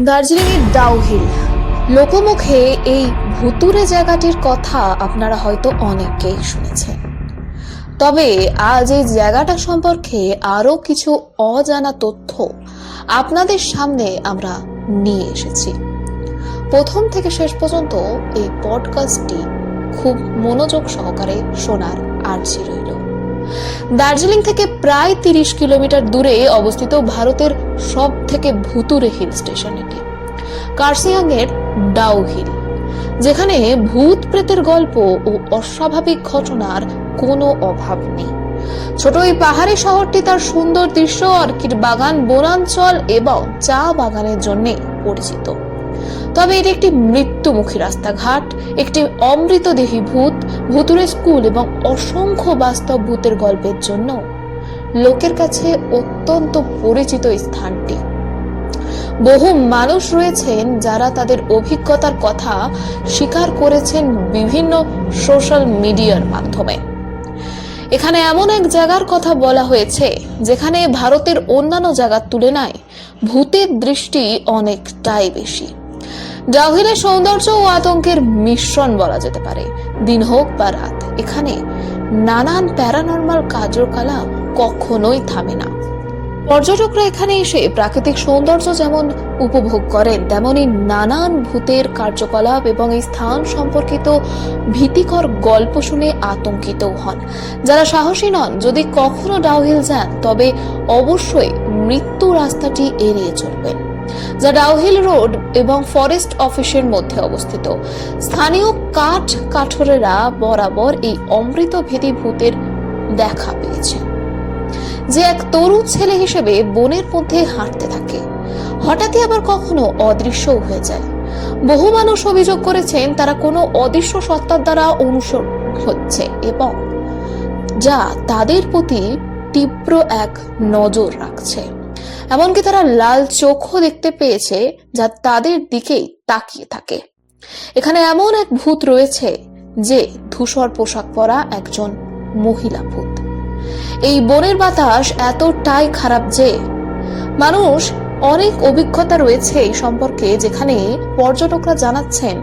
দার্জিলিংয়ের ডাউহিল লোকমুখে এই ভুতুরে জায়গাটির কথা আপনারা হয়তো অনেকেই শুনেছেন। তবে আজ এই জায়গাটা সম্পর্কে আরও কিছু অজানা তথ্য আপনাদের সামনে আমরা নিয়ে এসেছি। প্রথম থেকে শেষ পর্যন্ত এই পডকাস্টটি খুব মনোযোগ সহকারে শোনার আর্জি রইল। দার্জিলিং থেকে প্রায় তিরিশ কিলোমিটার দূরে অবস্থিত ভারতের সব থেকে ভুতুরে হিল স্টেশন এটি। কার্সিয়াং এর ডাউ হিল, যেখানে ভূত প্রেতের গল্প ও অস্বাভাবিক ঘটনার কোনো অভাব নেই। ছোট এই পাহাড়ি শহরটি তার সুন্দর দৃশ্য, অর্কিড বাগান, বনাঞ্চল এবং চা বাগানের জন্য পরিচিত। তবে এটি একটি মৃত্যুমুখী রাস্তাঘাট, একটি অমৃতদেহী ভূত ভুতুরে স্কুল এবং অসংখ্য বাস্তব ভূতের গল্পের জন্য। লোকের কাছে অত্যন্ত পরিচিত স্থানটি। বহু মানুষ রয়েছেন যারা তাদের অভিজ্ঞতার কথা স্বীকার করেছেন বিভিন্ন সোশ্যাল মিডিয়ার মাধ্যমে। এখানে এমন এক জায়গার কথা বলা হয়েছে, যেখানে ভারতের অন্যান্য জায়গার তুলনায় ভূতের দৃষ্টি অনেকটাই বেশি। ডাউহিলের সৌন্দর্য ও আতঙ্কের মিশ্রণ বলা যেতে পারে। দিন হোক বা রাত, এখানে নানান প্যারানর্মাল কার্যকলাপ কখনোই থামে না। পর্যটকরা এখানে এসে প্রাকৃতিক সৌন্দর্য যেমন উপভোগ করেন, তেমনি নানান ভূতের কার্যকলাপ এবং এই স্থান সম্পর্কিত ভীতিকর গল্প শুনে আতঙ্কিতও হন। যারা সাহসী নন, যদি কখনো ডাউহিল যান, তবে অবশ্যই মৃত্যু রাস্তাটি এড়িয়ে চলবেন যা ডাউহিল রোড এবং ফরেস্ট অফিসের মধ্যে অবস্থিত। স্থানীয় কাঠ কাঠরেরা বরাবর এই অমৃত ভেদি ভূতের দেখা পেয়েছে। যে এক তরুণ ছেলে হিসেবে বনের মধ্যে হাঁটতে থাকে। হঠাৎই আবার কখনো অদৃশ্য হয়ে যায়। বহু মানুষ অভিযোগ করেছেন, তারা কোনো অদৃশ্য সত্তার দ্বারা অনুসরণ হচ্ছে এবং যা তাদের প্রতি তীব্র এক নজর রাখছে। এমনকি তারা লাল চোখও দেখতে পেয়েছে যা তাদের দিকেই তাকিয়ে থাকে। এখানে এমন এক ভূত রয়েছে যে ধূসর পোশাক পরা একজন মহিলা ভূত। এই বনের বাতাস এতটাই খারাপ যে মানুষ অনেক অভিজ্ঞতা রয়েছে এই সম্পর্কে যেখানে পর্যটকরা জানাচ্ছেন,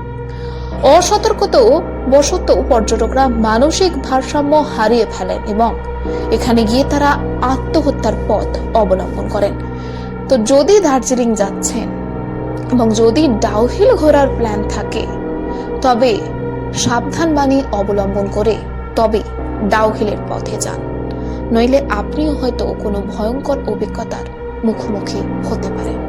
অসতর্কত বশত পর্যটকরা মানসিক ভারসাম্য হারিয়ে ফেলেন এবং এখানে গিয়ে তারা আত্মহত্যার পথ অবলম্বন করেন। তো যদি দার্জিলিং যাচ্ছেন এবং যদি ডাউহিল ঘোরার প্ল্যান থাকে, তবে সাবধান বাণী অবলম্বন করে তবে ডাউহিলের পথে যান। নইলে আপনিও হয়তো কোনো ভয়ঙ্কর অভিজ্ঞতার মুখোমুখি হতে পারেন।